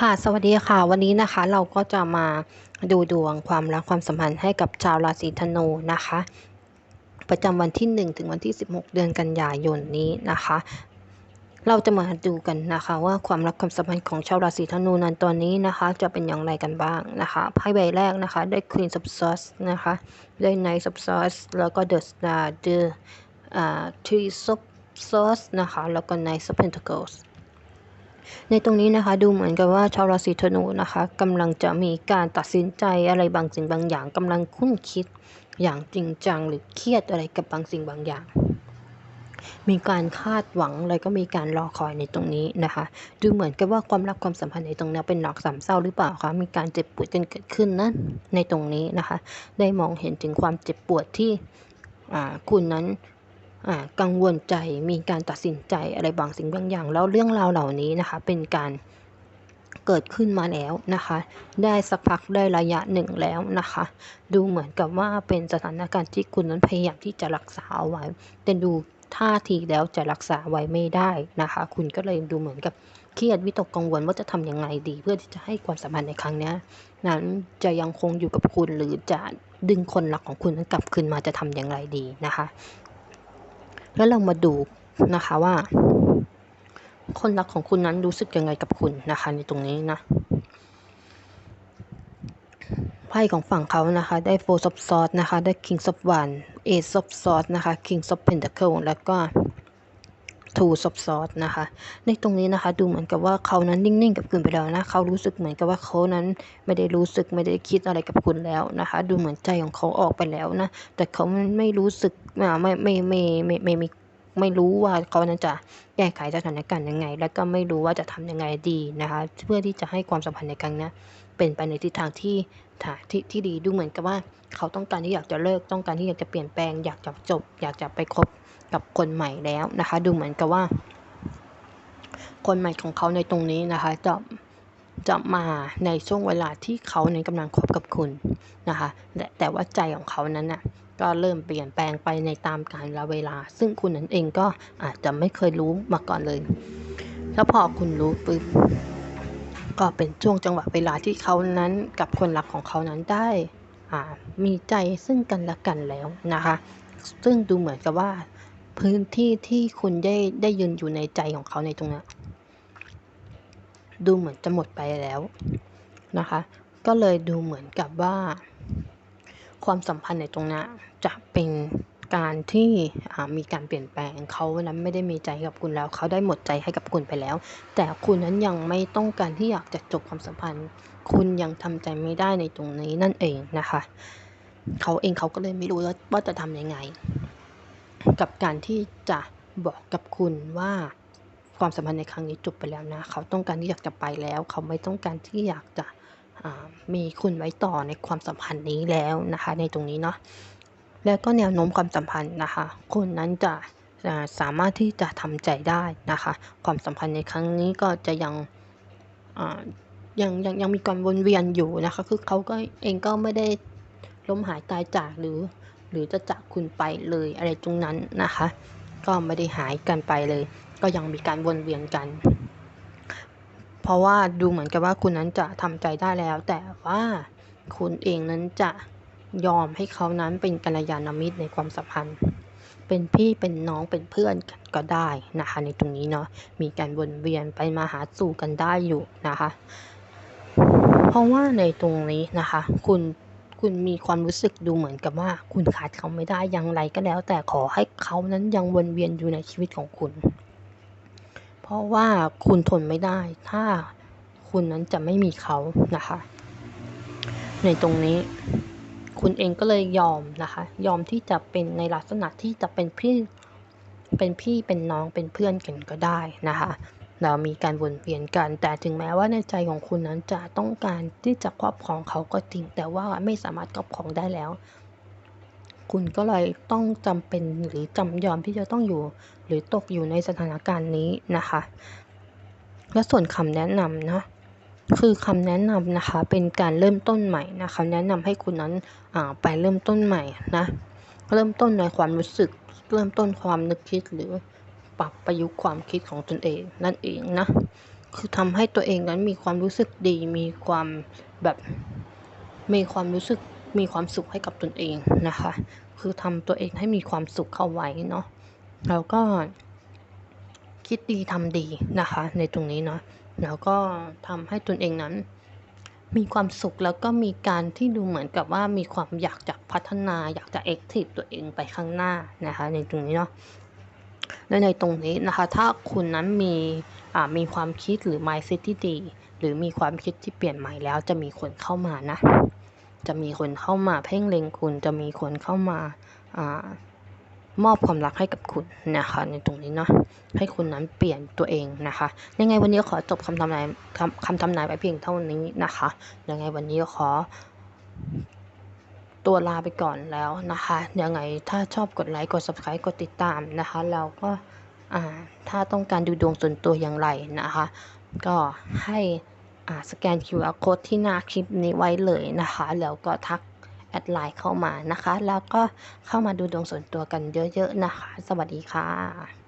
ค่ะ สวัสดีค่ะ วันนี้นะคะเราก็จะมาดูดวงความรักความสัมพันธ์ให้กับชาวราศีธนูนะคะ ประจำวันที่ 1 ถึงวันที่ 16 เดือนกันยายนนี้นะคะ เราจะมาดูกันนะคะว่าความรักความสัมพันธ์ของชาวราศีธนูนั้นตอนนี้นะคะ จะเป็นอย่างไรกันบ้างนะคะไพ่ใบแรกนะคะได้ Queen of Swords นะคะได้ Knight of Swords แล้วก็ The Star The อ่า Three of Swords นะคะแล้วก็ Knight of Pentacles ในตรงนี้นะคะดูเหมือนกับว่าชาวราศีธนูนะคะกำลังจะมีการตัดสินใจอะไรบางสิ่งบางอย่างกำลังคุ้นคิดอย่างจริงจังหรือเครียดอะไรกับบางสิ่งบางอย่าง มีการคาดหวังอะไรก็มีการรอคอยในตรงนี้นะคะ ดูเหมือนกับว่าความรักความสัมพันธ์ในตรงนี้เป็นหนักสามเศร้าหรือเปล่าคะมีการเจ็บปวดกันเกิดขึ้นนะในตรงนี้นะคะ ได้มองเห็นถึงความเจ็บปวดที่คุณนั้น กังวลใจมีการตัดสินใจอะไรบางสิ่งบางอย่าง แล้วเรื่องราวเหล่านี้นะคะเป็นการเกิดขึ้นมาแล้วนะคะ ได้สักพักได้ระยะหนึ่งแล้วนะคะ ดูเหมือนกับว่าเป็นสถานการณ์ที่คุณนั้นพยายามที่จะรักษาเอาไว้ แต่ดูท่าทีแล้วจะรักษาไว้ไม่ได้นะคะ คุณก็เลยดูเหมือนกับเครียดวิตกกังวลว่าจะทำยังไงดี เพื่อที่จะให้ความสัมพันธ์ในครั้งนี้นั้นจะยังคงอยู่กับคุณหรือจะดึงคนรักของคุณนั้นกลับคืนมาจะทำอย่างไรดีนะคะ แล้วเรามาดูนะคะว่า คนรักของคุณนั้นรู้สึกยังไงกับคุณนะคะในตรงนี้นะไพ่ของฝั่งเขานะคะ ได้โฟร์ซับซอสนะคะ ได้คิงซับวันเอซับซอสนะคะคิงซับเพนทาเคิลแล้วก็ ทูซับซอสนะคะ ในตรงนี้นะคะ ดูเหมือนกับว่าเขานั้นนิ่งๆกับคุณไปแล้วนะเขารู้สึกเหมือนกับว่าเขานั้นไม่ได้รู้สึกไม่ได้คิดอะไรกับคุณแล้วนะคะ ดูเหมือนใจของเขาออกไปแล้วนะ แต่เขาไม่รู้สึกไม่ไม่ไม่ไม่ไม่ไม่ ไม่รู้ว่าเขานั้นจะแก้ไขสถานการณ์ยังไง แล้วก็ไม่รู้ว่าจะทำยังไงดีนะคะเพื่อที่จะให้ความสัมพันธ์ในครั้งนี้เป็นไปในทิศทางที่ที่ที่ดีดูเหมือนกับว่า เขาต้องการที่อยากจะเลิกต้องการที่อยากจะเปลี่ยนแปลง อยากจะจบ อยากจะไปคบกับคนใหม่แล้วนะคะ ดูเหมือนกับว่า คนใหม่ของเขาในตรงนี้นะคะจะ จะมาในช่วงเวลาที่เขานั้นกำลังคบกับคุณนะคะแต่แต่ว่าใจของเขานั้นน่ะก็เริ่มเปลี่ยนแปลงไปในตามกาลเวลา ซึ่งคุณนั้นเองก็อาจจะไม่เคยรู้มาก่อนเลย แล้วพอคุณรู้ปุ๊บก็เป็นช่วงจังหวะเวลาที่เขานั้นกับคนรักของเขานั้นได้มีใจซึ่งกันและกันแล้วนะคะ ซึ่งดูเหมือนกับว่าพื้นที่ที่คุณได้ได้ยืนอยู่ในใจของเขาในตรงนี้ ดูเหมือนจะหมดไปแล้วนะคะ ก็เลยดูเหมือนกับว่า ความสัมพันธ์ในตรงนี้จะเป็นการที่มีการเปลี่ยนแปลงเขานั้นไม่ได้มีใจกับคุณแล้ว เขาได้หมดใจให้กับคุณไปแล้ว แต่คุณนั้นยังไม่ต้องการที่อยากจะจบความสัมพันธ์ คุณยังทำใจไม่ได้ในตรงนี้นั่นเองนะคะ เขาเองเขาก็เลยไม่รู้ว่าจะทำยังไง กับการที่จะบอกกับคุณว่า ความสัมพันธ์ในครั้งนี้จบไปแล้วนะ เขาต้องการที่อยากจะไปแล้ว เขาไม่ต้องการที่อยากจะมีคุณไว้ต่อในความสัมพันธ์นี้แล้วนะคะ ในตรงนี้เนาะแล้วก็แนวโน้มความสัมพันธ์นะคะคุณนั้นจะสามารถที่จะทำใจได้นะคะ ความสัมพันธ์ในครั้งนี้ก็จะยังยังยังยังมีการวนเวียนอยู่นะคะ คือเขาก็เองก็ไม่ได้ล้มหายตายจากหรือ หรือจะจากคุณไปเลยอะไรตรงนั้นนะคะ ก็ไม่ได้หายกันไปเลย ก็ยังมีการวนเวียนกัน เพราะว่าดูเหมือนกับว่าคุณนั้นจะทำใจได้แล้ว แต่ว่าคุณเองนั้นจะยอมให้เขานั้นเป็นกัลยาณมิตรในความสัมพันธ์ เป็นพี่เป็นน้องเป็นเพื่อนก็ได้นะคะ ในตรงนี้เนาะมีการวนเวียนไปมาหาสู่กันได้อยู่นะคะ เพราะว่าในตรงนี้นะคะ คุณ คุณมีความรู้สึกดูเหมือนกับว่า คุณขาดเขาไม่ได้อย่างไรก็แล้ว แต่ขอให้เขานั้นยังวนเวียนอยู่ในชีวิตของคุณ เพราะว่าคุณทนไม่ได้ ถ้าคุณนั้นจะไม่มีเขานะคะ ในตรงนี้ คุณเองก็เลยยอมนะคะ ยอมที่จะเป็นในลักษณะที่จะเป็นพี่เป็นพี่เป็นน้องเป็นเพื่อนกันก็ได้นะคะ เรามีการวนเวียนกัน แต่ถึงแม้ว่าในใจของคุณนั้นจะต้องการที่จะครอบครองเขาก็จริง แต่ว่าไม่สามารถครอบครองได้แล้ว คุณก็เลยต้องจำเป็นหรือจำยอมที่จะต้องอยู่ หรือตกอยู่ในสถานการณ์นี้นะคะ และส่วนคำแนะนำนะคือคำแนะนำนะคะเป็นการเริ่มต้นใหม่นะคะแนะนำให้คุณนั้นไปเริ่มต้นใหม่นะเริ่มต้นในความรู้สึกเริ่มต้นความนึกคิดหรือ ปรับประยุกต์ความคิดของตนเองนั่นเองนะ คือทำให้ตัวเองนั้นมีความรู้สึกดี มีความแบบมีความรู้สึกมีความสุขให้กับตนเองนะคะ คือทำตัวเองให้มีความสุขเข้าไว้เนาะแล้วก็คิดดีทำดีนะคะ ในตรงนี้เนาะแล้วก็ทำให้ตนเองนั้น มีความสุขแล้วก็มีการที่ดูเหมือนกับว่ามีความอยากจะพัฒนา อยากจะแอ็กทิฟตัวเองไปข้างหน้านะคะ ในตรงนี้เนาะ และในตรงนี้นะคะ ถ้าคุณนั้นมีอ่ามีความคิดหรือ mindset ที่ดี หรือมีความคิดที่เปลี่ยนใหม่แล้ว จะมีคนเข้ามานะ จะมีคนเข้ามาเพ่งเล็งคุณ จะมีคนเข้ามาอ่ามอบความรักให้กับคุณนะคะในตรงนี้เนาะให้คุณนั้นเปลี่ยนตัวเองนะคะ ยังไงวันนี้ขอจบคำทำนายคำคำทำนายไว้เพียงเท่านี้นะคะ ยังไงวันนี้ขอ ตัวลาไปก่อนแล้วนะคะยังไงถ้าชอบกดไลค์กด subscribe กดติดตามนะคะแล้วก็ถ้าต้องการดูดวงส่วนตัวอย่างไรนะคะ ก็ให้สแกน QR Code ที่หน้าคลิปนี้ไว้เลยนะคะ แล้วก็ทักแอดไลน์เข้ามานะคะ แล้วก็เข้ามาดูดวงส่วนตัวกันเยอะๆนะคะ สวัสดีค่ะ